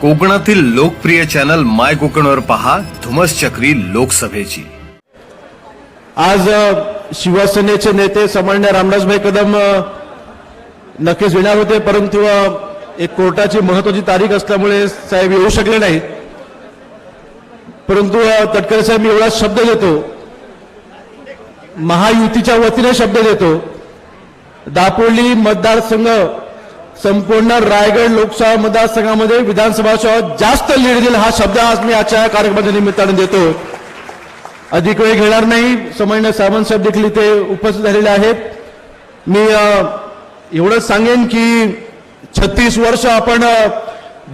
कोकणातील लोकप्रिय चॅनल माय कोकणवर पहा धुमस चक्री लोकसभेची. आज शिवसेनेचे नेते सन्मान्य रामदासभाई कदम नक्कीच येणार होते परंतु एक कोर्टाची महत्वाची तारीख असल्यामुळे साहेब येऊ शकले नाहीत. परंतु तटकरे साहेब मी एवढा शब्द देतो. महायुतीच्या वतीने शब्द देतो. दापोली मतदारसंघ संपूर्ण रायगड लोकसभा मतदारसंघामध्ये विधानसभाच्या जास्त लीड देईल हा शब्द आज मी आजच्या कार्यक्रमाच्या निमित्ताने देतो अधिक वेळ घेणार नाही. सामान्य सावंत साहेब देखील इथे उपस्थित झालेले आहेत. मी एवढंच सांगेन की छत्तीस वर्ष आपण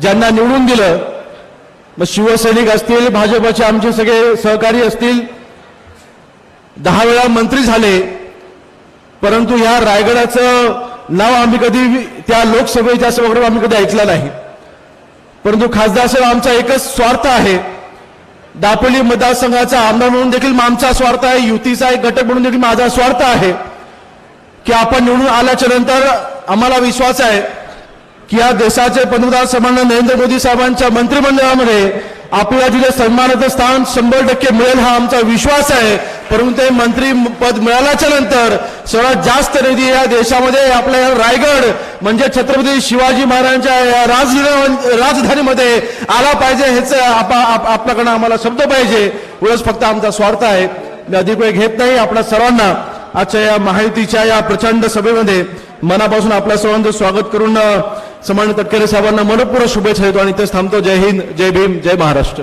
ज्यांना निवडून दिलं मग शिवसैनिक असतील भाजपचे आमचे सगळे सहकारी असतील दहा वेळा मंत्री झाले परंतु ह्या रायगडाचं नाव आम्ही कधी त्या लोकसभेच्या सभागृहात आम्ही कधी ऐकलं नाही. परंतु खासदार साहेब आमचा एकच स्वार्थ आहे. दापोली मतदारसंघाचा आमदार म्हणून देखील आमचा स्वार्थ आहे. युतीचा एक घटक म्हणून देखील माझा स्वार्थ आहे. की आपण निवडून आल्याच्यानंतर आम्हाला विश्वास आहे की या देशाचे पंतप्रधान सन्मान नरेंद्र मोदी साहेबांच्या मंत्रिमंडळामध्ये आपल्याला तिथे सन्मानाचं स्थान शंभर टक्के मिळेल हा आमचा विश्वास आहे. परंतु ते मंत्री पद मिळाल्याच्या नंतर सर्वात जास्त निधी या देशामध्ये आपल्या रायगड म्हणजे छत्रपती शिवाजी महाराजांच्या या राजधानी राजधानीमध्ये आला पाहिजे हेच आपा- आप- आपल्याकडनं आम्हाला शब्द पाहिजे. एवढंच फक्त आमचा स्वार्थ आहे. मी अधिक वेळ घेत नाही. आपल्या सर्वांना आजच्या या माहितीच्या या प्रचंड सभेमध्ये मनापासून आपल्या सर्वांचं स्वागत करून समान तटकरे साहेबांना मनपूर्वक शुभेच्छा देतो आणि तेच थांबतो. जय हिंद जय भीम जय महाराष्ट्र.